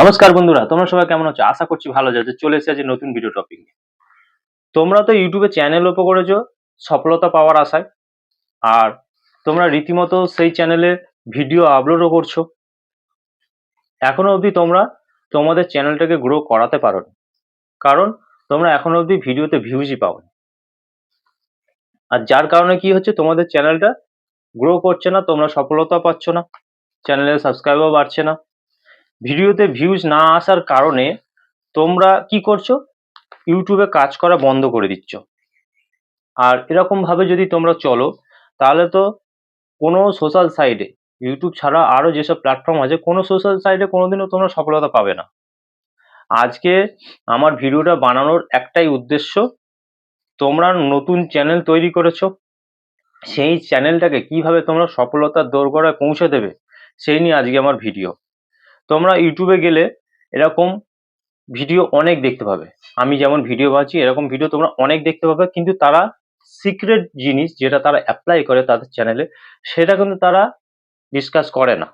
নমস্কার বন্ধুরা, তোমরা সবাই কেমন আছো? আশা করছি ভালো যাচ্ছে চলে এসেছে নতুন ভিডিও টপিক তোমরা তো ইউটিউবে চ্যানেল ওপেন করেছ, সফলতা পাওয়ার আশায়। আর তোমরা রীতিমতো সেই চ্যানেলে ভিডিও আপলোডও করছ। এখনও অবধি তোমরা তোমাদের চ্যানেলটাকে গ্রো করাতে পারো কারণ তোমরা এখনও অবধি ভিডিওতে ভিউজই পাও আর যার কারণে কি হচ্ছে, তোমাদের চ্যানেলটা গ্রো করছে না, তোমরা সফলতা পাচ্ছ না। চ্যানেলের সাবস্ক্রাইবও বাড়ছে না। ভিডিওতে ভিউজ না আসার কারণে তোমরা কি করছ? ইউটিউবে কাজ করা বন্ধ করে দিচ্ছ। আর এরকম ভাবে যদি তোমরা চলো, তাহলে তো কোনো সোশ্যাল সাইটে ইউটিউব ছাড়া আরও যেসব প্ল্যাটফর্ম আছে, কোনো সোশ্যাল সাইটে কোনোদিনও তোমরা সফলতা পাবে না। আজকে আমার ভিডিওটা বানানোর একটাই উদ্দেশ্য, তোমরা নতুন চ্যানেল তৈরি করেছ। সেই চ্যানেলটাকে কীভাবে তোমরা সফলতার দোরগোড়ায় পৌঁছে দেবে, সেই নিয়ে আজকে আমার ভিডিও। তোমরা ইউটিউবে গেলে এরকম ভিডিও অনেক দেখতে পাবে। আমি যেমন ভিডিও বানাচ্ছি, এরকম ভিডিও তোমরা অনেক দেখতে পাবে, কিন্তু তারা সিক্রেট জিনিস যেটা তারা অ্যাপ্লাই করে তাদের চ্যানেলে সেটা কিন্তু তারা ডিসকাস করে না।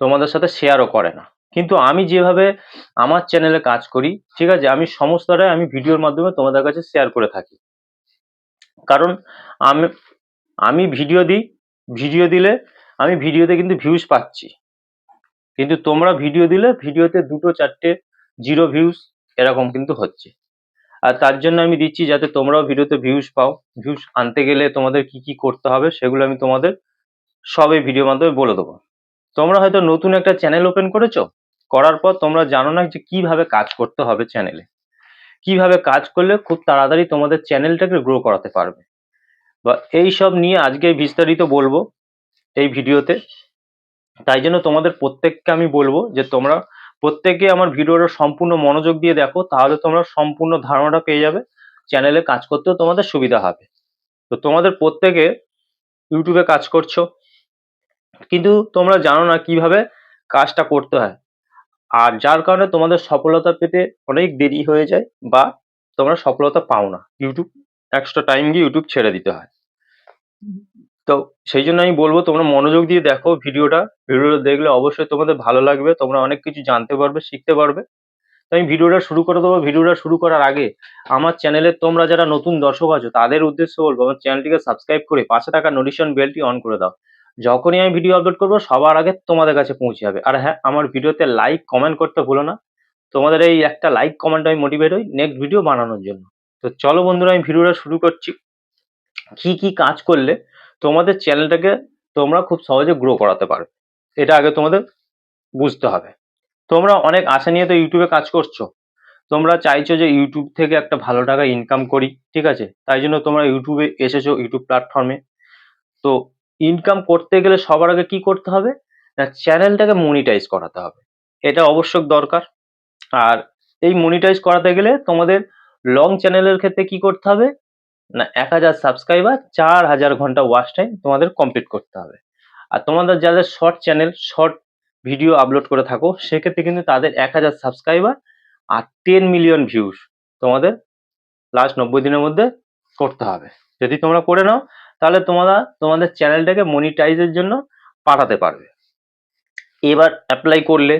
তোমাদের সাথে শেয়ারও করে না। কিন্তু আমি যেভাবে আমার চ্যানেলে কাজ করি, ঠিক আছে, আমি সমস্তটাই আমি ভিডিওর মাধ্যমে তোমাদের কাছে শেয়ার করে থাকি। কারণ আমি আমি ভিডিও দিই, ভিডিও দিলে আমি ভিডিওতে কিন্তু ভিউজ পাচ্ছি। কিন্তু তোমরা ভিডিও দিলে ভিডিওতে দুটো, চারটে জিরো ভিউজ এরকম কিন্তু হচ্ছে। আর তার জন্য আমি দিচ্ছি যাতে তোমরাও ভিডিওতে ভিউজ পাও। ভিউজ আনতে গেলে তোমাদের কি কি করতে হবে সেগুলো আমি তোমাদের সবই ভিডিও মাধ্যমে বলে দেবো। তোমরা হয়তো নতুন একটা চ্যানেল ওপেন করেছ, করার পর তোমরা জানো না যে কীভাবে কাজ করতে হবে চ্যানেলে কীভাবে কাজ করলে খুব তাড়াতাড়ি তোমাদের চ্যানেলটাকে গ্রো করাতে পারবে। বা এই সব নিয়ে আজকে বিস্তারিত বলব এই ভিডিওতে তাই জন্য তোমাদের প্রত্যেককে আমি বলব যে তোমরা প্রত্যেকে আমার ভিডিওটা সম্পূর্ণ মনোযোগ দিয়ে দেখো, তাহলে তোমরা সম্পূর্ণ ধারণাটা পেয়ে যাবে চ্যানেলে কাজ করতেও তোমাদের সুবিধা হবে। তো তোমাদের প্রত্যেকে ইউটিউবে কাজ করছ, কিন্তু তোমরা জানো না কীভাবে কাজটা করতে হয়। আর যার কারণে তোমাদের সফলতা পেতে অনেক দেরি হয়ে যায় বা তোমরা সফলতা পাও না। ইউটিউব এক্সট্রা টাইম গিয়ে ইউটিউব ছেড়ে দিতে হয়। তো সেই জন্য আমি বলব, তোমরা মনোযোগ দিয়ে দেখো ভিডিওটা। ভিডিওটা দেখলে অবশ্যই তোমাদের ভালো লাগবে, তোমরা অনেক কিছু জানতে পারবে, শিখতে পারবে। তো আমি ভিডিওটা শুরু করে দেবো। ভিডিওটা শুরু করার আগে আমার চ্যানেলে তোমরা যারা নতুন দর্শক আছো, তাদের উদ্দেশ্য বলব, আমার চ্যানেলটিকে সাবস্ক্রাইব করে পাশে থাকা নোটিশন বেলটি অন করে দাও। যখনই আমি ভিডিও আপলোড করব, সবার আগে তোমাদের কাছে পৌঁছে যাবে। আর হ্যাঁ আমার ভিডিওতে লাইক কমেন্ট করতে ভুলো না। তোমাদের এই একটা লাইক কমেন্ট আমি মোটিভেট হই নেক্সট ভিডিও বানানোর জন্য। তো চলো বন্ধুরা, আমি ভিডিওটা শুরু করছি। কি কি কাজ করলে তোমাদের চ্যানেলটাকে তোমরা খুব সহজে গ্রো করাতে পারবে। এটা আগে তোমাদের বুঝতে হবে। তোমরা অনেক আশা নিয়ে তো ইউটিউবে কাজ করছ। তোমরা চাইছো যে ইউটিউব থেকে একটা ভালো টাকা ইনকাম করি, ঠিক আছে? তাই জন্য তোমরা ইউটিউবে এসেছ ইউটিউব প্ল্যাটফর্মে তো ইনকাম করতে গেলে সবার আগে কি করতে হবে? না, চ্যানেলটাকে মনিটাইজ করাতে হবে। এটা অবশ্য দরকার। আর এই মনিটাইজ করাতে গেলে তোমাদের লং চ্যানেলের ক্ষেত্রে কি করতে হবে? না, এক হাজার সাবস্ক্রাইবার চার হাজার ঘণ্টা ওয়াচ টাইম তোমাদের কমপ্লিট করতে হবে। আর তোমাদের যাদের short channel short video upload করে থাকো, সেক্ষেত্রে কিন্তু তাদের এক হাজার সাবস্ক্রাইবার আর টেন মিলিয়ন ভিউজ তোমাদের লাস্ট নব্বই দিনের মধ্যে করতে হবে। যদি তোমরা করে নাও, তাহলে তোমরা তোমাদের চ্যানেলটাকে মনিটাইজের জন্য পাঠাতে পারবে। এবার অ্যাপ্লাই করলে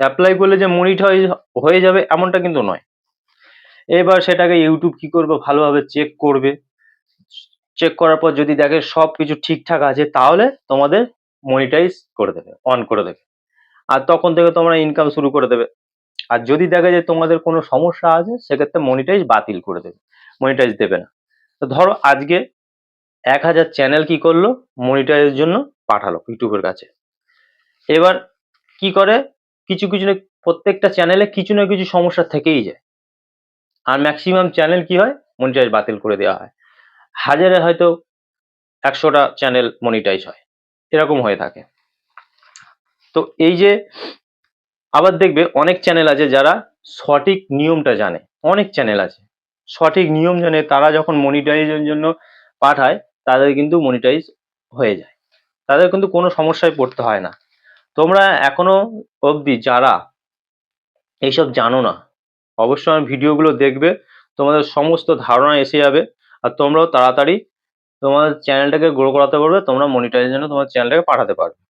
অ্যাপ্লাই করলে যে মনিটাইজ হয়ে যাবে এমনটা কিন্তু নয়। এবার সেটাকে ইউটিউব কি করবে? ভালোভাবে চেক করবে। চেক করার পর যদি দেখে সব কিছু ঠিকঠাক আছে, তাহলে তোমাদের মনিটাইজ করে দেবে অন করে দেবে। আর তখন থেকে তোমরা ইনকাম শুরু করে দেবে। আর যদি দেখে যে তোমাদের কোনো সমস্যা আছে, সেক্ষেত্রে মনিটাইজ বাতিল করে দেবে। মনিটাইজ দেবে না। তো ধরো আজকে এক হাজার চ্যানেল কি করল? মনিটাইজের জন্য পাঠালো ইউটিউবের কাছে। এবার কি করে? কিছু কিছু প্রত্যেকটা চ্যানেলে কিছু না কিছু সমস্যা থেকেই যায়। ম্যাক্সিমাম চ্যানেল কি হয়? মনিটাইজ বাতিল করে দেওয়া হয়। হাজারে হয়তো একশোটা চ্যানেল মনিটাইজ হয়। এরকম হয়ে থাকে। তো এই যে আবার দেখবে অনেক চ্যানেল আছে যারা সঠিক নিয়মটা জানে। অনেক চ্যানেল আছে। সঠিক নিয়ম জানে, তারা যখন মনিটাইজের জন্য পাঠায়, তাদের কিন্তু মনিটাইজ হয়ে যায়। তাদের কিন্তু কোনো সমস্যায় পড়তে হয় না। তোমরা এখনও অবধি যারা এইসব জানো না অবশ্যই আমার ভিডিওগুলো দেখবে। তোমাদের সমস্ত ধারণা এসে যাবে আর তোমরাও তাড়াতাড়ি তোমার চ্যানেলটাকে গ্রো করাতে পারবে, তোমরা মনিটাইজের জন্য তোমার চ্যানেলটাকে পাঠাতে পারবে।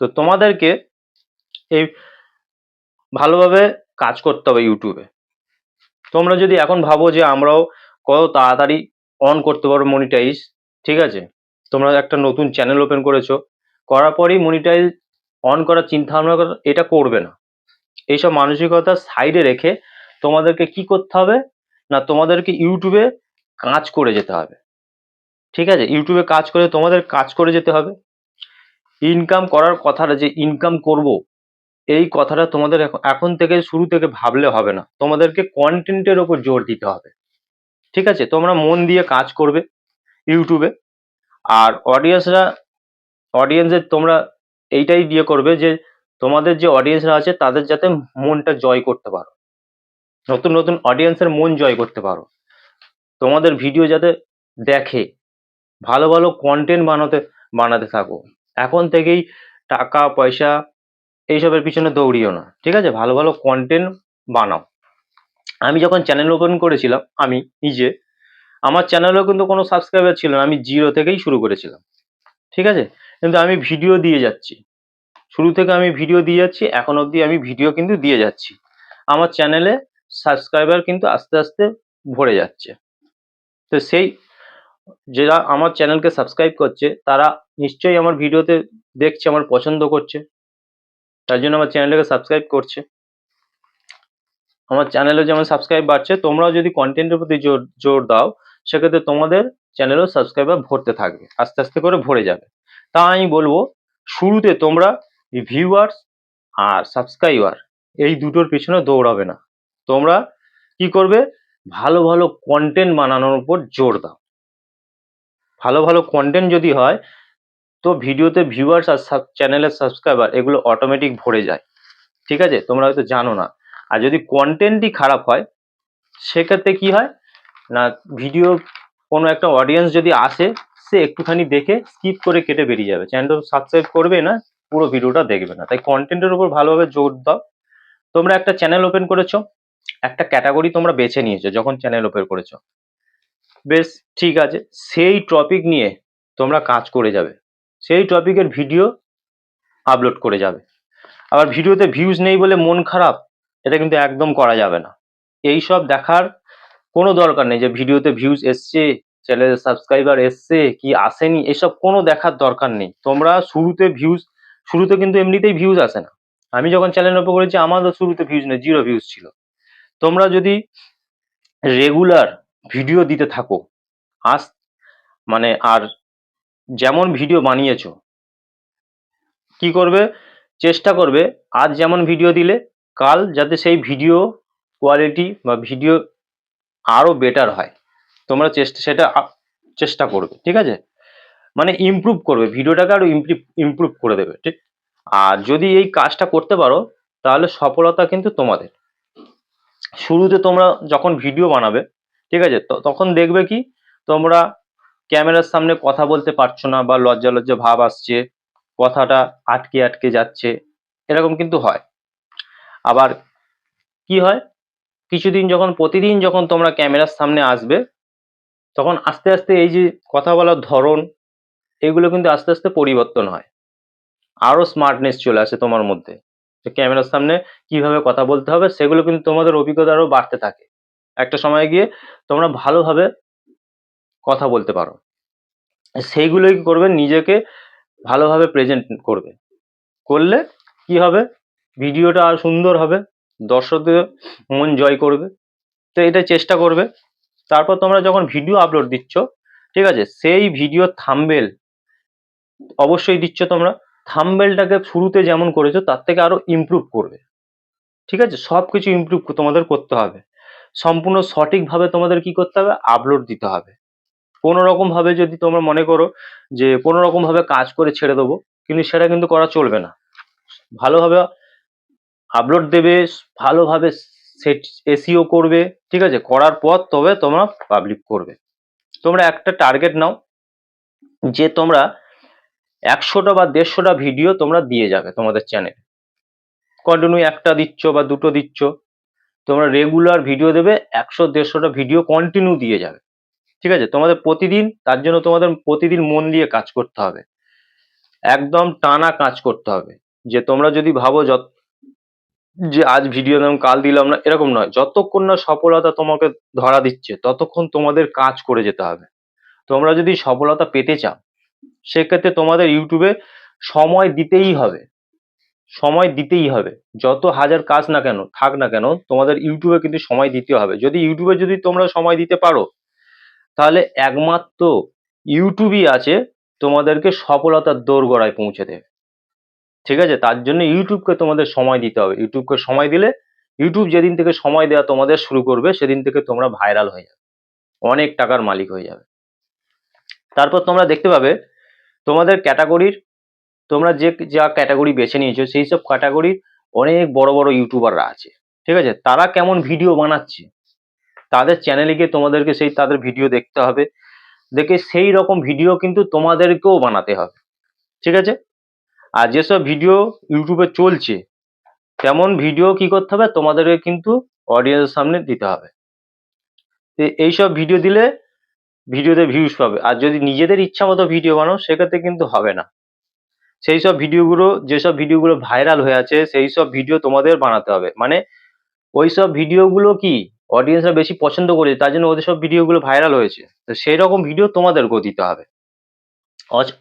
তো তোমাদেরকে এই ভালোভাবে কাজ করতে হবে ইউটিউবে তোমরা যদি এখন ভাবো যে আমরাও কত তাড়াতাড়ি অন করতে পারব মনিটাইজ ঠিক আছে? তোমরা একটা নতুন চ্যানেল ওপেন করেছ, করার পরেই মনিটাইজ অন করার চিন্তা ভাবনা এটা করবে না। এইসব মানসিকতা সাইডে রেখে তোমাদেরকে কি করতে হবে? না, তোমাদেরকে ইউটিউবে কাজ করে যেতে হবে। ঠিক আছে? ইউটিউবে কাজ করে তোমাদের কাজ করে যেতে হবে। ইনকাম করার কথাটা যে ইনকাম করব, এই কথাটা তোমাদের এখন- থেকে শুরু থেকে ভাবলে হবে না। তোমাদেরকে কন্টেন্টের ওপর জোর দিতে হবে। ঠিক আছে? তোমরা মন দিয়ে কাজ করবে ইউটিউবে। আর অডিয়েন্সরা অডিয়েন্সের তোমরা এইটাই দিয়ে করবে যে তোমাদের যে অডিয়েন্সরা আছে, তাদের যাতে মনটা জয় করতে পারো। নতুন নতুন অডিয়েন্সের মন জয় করতে পারো। তোমাদের ভিডিও যাতে দেখে, ভালো ভালো কন্টেন্ট বানাতে বানাতে থাকো। এখন থেকেই টাকা, পয়সা এইসবের পিছনে দৌড়িও না, ঠিক আছে? ভালো ভালো কন্টেন্ট বানাও। আমি যখন চ্যানেল ওপেন করেছিলাম, আমি নিজে, আমার চ্যানেলেও কিন্তু কোনো সাবস্ক্রাইবার ছিল না, আমি জিরো থেকেই শুরু করেছিলাম, ঠিক আছে? কিন্তু আমি ভিডিও দিয়ে যাচ্ছি। শুরু থেকে আমি ভিডিও দিয়ে যাচ্ছি, এখন অবধি আমি ভিডিও কিন্তু দিয়ে যাচ্ছি। আমার চ্যানেলে সাবস্ক্রাইবার কিন্তু আস্তে আস্তে ভরে যাচ্ছে। তো সেই যারা আমার চ্যানেলকে সাবস্ক্রাইব করছে, তারা নিশ্চয়ই আমার ভিডিওতে দেখছে, আমার পছন্দ করছে। তার জন্য আমার চ্যানেলটাকে সাবস্ক্রাইব করছে। আমার চ্যানেলে যেমন সাবস্ক্রাইব বাড়ছে, তোমরাও যদি কন্টেন্টের প্রতি জোর জোর দাও, সেক্ষেত্রে তোমাদের চ্যানেলেও সাবস্ক্রাইবার ভরতে থাকবে, আস্তে আস্তে করে ভরে যাবে। তা আমি বলব, শুরুতে তোমরা ভিউয়ার্স আর সাবস্ক্রাইবার এই দুটোর পিছনে দৌড়াবে না। তোমরা কি করবে? ভালো ভালো কন্টেন্ট বানানোর উপর জোর দাও। ভালো ভালো কন্টেন্ট যদি হয়, তো ভিডিওতে ভিউয়ার্স আর চ্যানেলের সাবস্ক্রাইবার এগুলো অটোমেটিক ভরে যায়। ঠিক আছে? তোমরা হয়তো জানো না। আর যদি কন্টেন্টই খারাপ হয়, সেক্ষেত্রে কি হয়? না ভিডিও কোনো একটা অডিয়েন্স যদি আসে, সে একটুখানি দেখে স্কিপ করে কেটে বেরিয়ে যাবে। চ্যানেলটা সাবস্ক্রাইব করবে না পুরো ভিডিওটা দেখবে না। তাই কন্টেন্টের উপর ভালোভাবে জোর দাও। তোমরা একটা চ্যানেল ওপেন করেছ, একটা ক্যাটাগরি তোমরা বেছে নিয়েছো যখন চ্যানেল ওপেন করেছ। বেশ, ঠিক আছে। সেই টপিক নিয়ে তোমরা কাজ করে যাবে। সেই টপিকের ভিডিও আপলোড করে যাবে। আবার ভিডিওতে ভিউজ নেই বলে মন খারাপ, এটা কিন্তু একদম করা যাবে না। এই সব দেখার কোনো দরকার নেই যে ভিডিওতে ভিউজ এসছে চ্যানেলের সাবস্ক্রাইবার এসছে, কি আসেনি, এসব কোনো দেখার দরকার নেই। তোমরা শুরুতে ভিউজ শুরুতে কিন্তু এমনিতেই ভিউজ আসে না। আমি যখন চ্যানেল ওপেন করেছি আমারও শুরুতে ভিউজ নেই জিরো ভিউজ ছিল। তোমরা যদি রেগুলার ভিডিও দিতে থাকো আস মানে আর যেমন ভিডিও বানিয়েছো, কি করবে? চেষ্টা করবে, আজ যেমন ভিডিও দিলে, কাল যাতে সেই ভিডিও কোয়ালিটি বা ভিডিও আরও বেটার হয়। তোমরা চেষ্টা, সেটা চেষ্টা করবে, ঠিক আছে? মানে ইমপ্রুভ করবে, ভিডিওটাকে আরও ইমপ্রুভ করে দেবে, ঠিক? আর যদি এই কাজটা করতে পারো, তাহলে সফলতা কিন্তু তোমাদের। শুরুতে তোমরা যখন ভিডিও বানাবে, ঠিক আছে? তখন দেখবে কি, তোমরা ক্যামেরার সামনে কথা বলতে পারছ না বা লজ্জা লজ্জা ভাব আসছে, কথাটা আটকে আটকে যাচ্ছে, এরকম কিন্তু হয়। আবার কি হয়? কিছুদিন যখন, প্রতিদিন যখন তোমরা ক্যামেরার সামনে আসবে, তখন আস্তে আস্তে এই যে কথা বলার ধরন এগুলো কিন্তু আস্তে আস্তে পরিবর্তন হয়। আরও স্মার্টনেস চলে আসে তোমার মধ্যে। যে ক্যামেরার সামনে কীভাবে কথা বলতে হবে, সেগুলো কিন্তু তোমাদের অভিজ্ঞতা আরও বাড়তে থাকে। একটা সময় গিয়ে তোমরা ভালোভাবে কথা বলতে পারো। সেইগুলোই করবে, নিজেকে ভালোভাবে প্রেজেন্ট করবে। করলে কি হবে? ভিডিওটা আর সুন্দর হবে, দর্শকদের মন জয় করবে। তো এটা চেষ্টা করবে। তারপর তোমরা যখন ভিডিও আপলোড দিচ্ছ, ঠিক আছে? সেই ভিডিও থাম্বেল অবশ্যই দিচ্ছ তোমরা। থাম্বেলটাকে শুরুতে যেমন করেছ, তার থেকে আরও ইমপ্রুভ করবে। ঠিক আছে? সব কিছু ইমপ্রুভ তোমাদের করতে হবে। সম্পূর্ণ সঠিকভাবে তোমাদের কি করতে হবে? আপলোড দিতে হবে। কোনো রকম ভাবে যদি তোমরা মনে করো যে কোনো রকম ভাবে কাজ করে ছেড়ে দেবো, কিন্তু সেটা কিন্তু করা চলবে না। ভালোভাবে আপলোড দেবে, ভালোভাবে সেট এসিও করবে, ঠিক আছে? করার পর তবে তোমরা পাবলিক করবে। তোমরা একটা টার্গেট নাও, যে তোমরা একশোটা বা দেড়শোটা ভিডিও তোমরা দিয়ে যাবে তোমাদের চ্যানেলে কন্টিনিউ একটা দিচ্ছ বা দুটো দিচ্ছ, তোমরা রেগুলার ভিডিও দেবে, একশো দেড়শোটা ভিডিও কন্টিনিউ দিয়ে যাবে। ঠিক আছে? তোমাদের প্রতিদিন, তার জন্য তোমাদের প্রতিদিন মন দিয়ে কাজ করতে হবে। একদম টানা কাজ করতে হবে। যে তোমরা যদি ভাবো যত যে আজ ভিডিও দিলাম কাল দিলাম না, এরকম নয়। যতক্ষণ না সফলতা তোমাকে ধরা দিচ্ছে, ততক্ষণ তোমাদের কাজ করে যেতে হবে। তোমরা যদি সফলতা পেতে চাও সেক্ষেত্রে তোমাদের ইউটিউবে সময় দিতেই হবে। সময় দিতেই হবে। যত হাজার কাজ না কেন, থাক না কেন, তোমাদের ইউটিউবে কিন্তু সময় দিতে হবে। যদি ইউটিউবে যদি তোমরা সময় দিতে পারো, তাহলে একমাত্র ইউটিউবই আছে তোমাদেরকে সফলতার দোরগোড়ায় পৌঁছে দেবে। ঠিক আছে? তার জন্য ইউটিউবকে তোমাদের সময় দিতে হবে। ইউটিউবকে সময় দিলে ইউটিউব যেদিন থেকে সময় দেওয়া তোমাদের শুরু করবে, সেদিন থেকে তোমরা ভাইরাল হয়ে যাবে। অনেক টাকার মালিক হয়ে যাবে। তারপর তোমরা দেখতে পাবে তোমাদের ক্যাটাগরির তোমরা যে, যা ক্যাটাগরি বেছে নিয়েছো, সেই সব ক্যাটাগরির অনেক বড় বড় ইউটিউবাররা আছে। ঠিক আছে? তারা কেমন ভিডিও বানাচ্ছে? তাদের চ্যানেলে গিয়ে তোমাদেরকে সেই, তাদের ভিডিও দেখতে হবে। দেখে সেই রকম ভিডিও কিন্তু তোমাদেরকেও বানাতে হবে। ঠিক আছে? আর যেসব ভিডিও ইউটিউবে চলছে, তেমন ভিডিও কি করতে হবে? তোমাদেরকে কিন্তু অডিয়েন্সের সামনে দিতে হবে। এইসব ভিডিও দিলে ভিডিওতে ভিউজ পাবে। আর যদি নিজেদের ইচ্ছা মতো ভিডিও বানাও, সেক্ষেত্রে কিন্তু হবে না। সেই সব ভিডিওগুলো যেসব ভিডিওগুলো ভাইরাল হয়ে আছে, সেই সব ভিডিও তোমাদের বানাতে হবে। মানে ওই সব ভিডিওগুলো কি অডিয়েন্সরা বেশি পছন্দ করেছে, তার জন্য ওদের সব ভিডিওগুলো ভাইরাল হয়েছে। তো সেই রকম ভিডিও তোমাদেরকেও দিতে হবে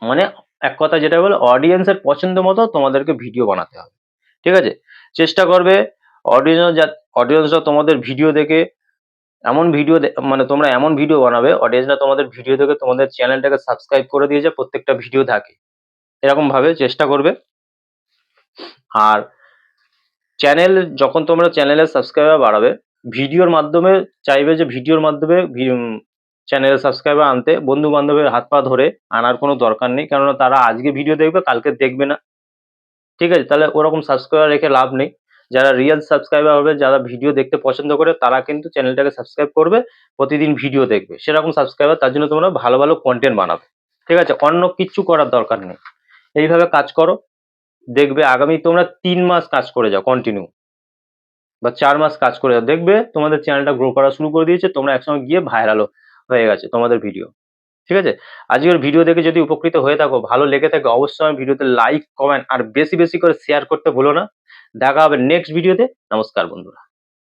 মানে এক কথা যেটা বলে অডিয়েন্সের পছন্দ মতো তোমাদেরকে ভিডিও বানাতে হবে। ঠিক আছে? চেষ্টা করবে অডিয়েন্স অডিয়েন্সরা তোমাদের ভিডিও দেখে এমন ভিডিও মানে তোমরা এমন ভিডিও বানাবে অডিয়েন্সরা তোমাদের ভিডিও দেখে তোমাদের চ্যানেলটাকে সাবস্ক্রাইব করে দিয়েছে, প্রত্যেকটা ভিডিও থাকে এরকম ভাবে চেষ্টা করবে। আর চ্যানেল যখন তোমরা চ্যানেলের সাবস্ক্রাইবার বাড়াবে ভিডিওর মাধ্যমে চাইবে যে ভিডিওর মাধ্যমে চ্যানেলের সাবস্ক্রাইবার আনতে বন্ধু বান্ধবের হাত পা ধরে আনার কোনো দরকার নেই, কেননা তারা আজকে ভিডিও দেখবে, কালকে দেখবে না। ঠিক আছে, তাহলে ওরকম সাবস্ক্রাইবার রেখে লাভ নেই। যারা রিয়েল সাবস্ক্রাইবার হবে, যারা ভিডিও দেখতে পছন্দ করে, তারা কিন্তু চ্যানেলটাকে সাবস্ক্রাইব করবে, প্রতিদিন ভিডিও দেখবে। সেরকম সাবস্ক্রাইবার তার জন্য তোমরা ভালো ভালো কন্টেন্ট বানাবে। ঠিক আছে? অন্য কিচ্ছু করার দরকার নেই। এইভাবে কাজ করো। দেখবে আগামী তোমরা তিন মাস কাজ করে যাও কন্টিনিউ বা চার মাস কাজ করে যাও। দেখবে তোমাদের চ্যানেলটা গ্রো করা শুরু করে দিয়েছে, তোমরা একসঙ্গে গিয়ে ভাইরালও হয়ে গেছে তোমাদের ভিডিও ঠিক আছে? আজকের ভিডিও দেখে যদি উপকৃত হয়ে থাকো, ভালো লেগে থাকে, অবশ্যই ভিডিওতে লাইক কমেন্ট আর বেশি বেশি করে শেয়ার করতে ভুলো না। দেখা হবে নেক্সট ভিডিওতে নমস্কার বন্ধুরা।